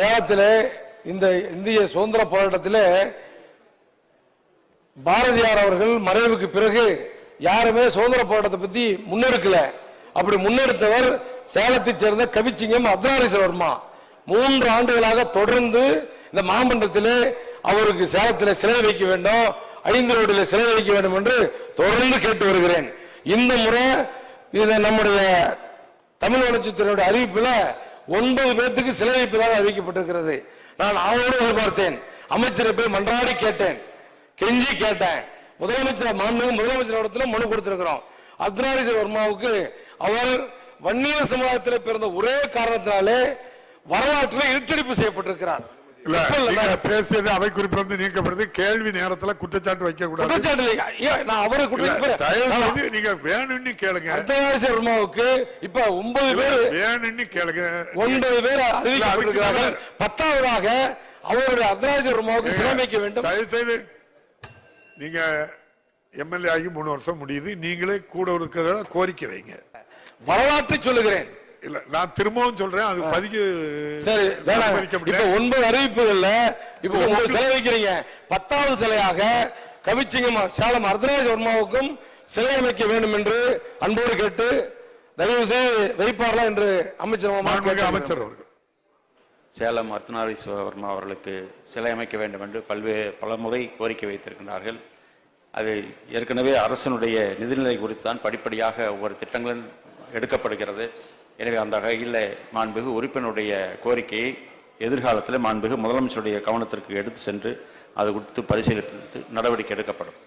சேலத்திலே இந்த இந்திய சுதந்திர போராட்டத்திலே பாரதியார் அவர்கள் மறைவுக்கு பிறகு யாருமே சுதந்திர போராட்டத்தை பத்தி முன்னெடுக்கல. அப்படி முன்னெடுத்தவர் சேலத்தை சேர்ந்த கவிச்சிங்கம் அத்ராரிசவர்மா மூன்று ஆண்டுகளாக தொடர்ந்து இந்த மாமன்றத்தில் அவருக்கு சேலத்தில் சிலை வைக்க வேண்டும் ஐந்து ரோடில் சிலை வைக்க வேண்டும் என்று தொடர்ந்து கேட்டு வருகிறேன். இந்த முறை இதை நம்முடைய தமிழ் வளர்ச்சித்துறையுடைய அறிவிப்பில் ஒன்பது பேர்த்துக்கு சிலை வைப்பதாக அறிவிக்கப்பட்டிருக்கிறது. நான் அவரோடு எதிர்பார்த்தேன். அமைச்சரை போய் மன்றாடி கேட்டேன். கெஞ்சி கேட்டேன். முதலமைச்சர் மாண்பு முதலமைச்சர் இடத்துல மனு கொடுத்திருக்கிறோம். அத்ராரிசர் வர்மாவுக்கு அவர் வன்னியர் சமுதாயத்தில் பிறந்த ஒரே காரணத்தினாலே வரலாற்றில் இருட்டடிப்பு செய்யப்பட்டிருக்கிறார். பேசியது அவை குறிப்பிலிருந்து நீக்கப்படுது கேள்வி நேரத்துல குற்றச்சாட்டு வைக்க கூடாது குற்றச்சாட்டு நீங்க வேணும்னு கேளுங்க. வர்மாவுக்கு இப்ப ஒன்பது பேர் வேணும்னு கேளுங்க. ஒன்பது பேர் அறிவிக்கப்பட்டிருக்கிறார்கள். பத்தாவதாக அவருடைய அர்த்தராஜ வர்மாவுக்கு சிறமைக்க வேண்டும். தயவு செய்து நீங்க எம்எல்ஏ ஆகி மூணு வருஷம் முடியுது. நீங்களே கூட இருக்கிறத கோரிக்கை வைங்க. வரலாற்றை சொல்லுகிறேன். இல்ல நான் திரும்பவும் சொல்றேன் அது பதிக்கு சரி இப்ப முடியாது. ஒன்பது அறிவிப்புகள்ல இப்ப ஒன்பது சிலை வைக்கிறீங்க. பத்தாவது சிலையாக கவிச்சிங்கம் சேலம் அர்த்தராஜ வர்மாவுக்கும் சிலை அமைக்க வேண்டும் என்று அன்போடு கேட்டு தயவு செய்து வைப்பார்களா என்று அமைச்சர். அமைச்சர் அவர்கள். சேலம் அர்த்தநாரீஸ்வரர்மா அவர்களுக்கு சிலை அமைக்க வேண்டும் என்று பல்வேறு பலமுறை கோரிக்கை வைத்திருக்கிறார்கள் அது ஏற்கனவே அரசனுடைய நிதிநிலை குறித்து தான் படிப்படியாக ஒவ்வொரு திட்டங்களும் எடுக்கப்படுகிறது. எனவே அந்த வகையில் மாண்புகு உறுப்பினருடைய கோரிக்கையை எதிர்காலத்தில் மாண்புகு முதலமைச்சருடைய கவனத்திற்கு எடுத்து சென்று அது குறித்து பரிசீலித்து நடவடிக்கை எடுக்கப்படும்.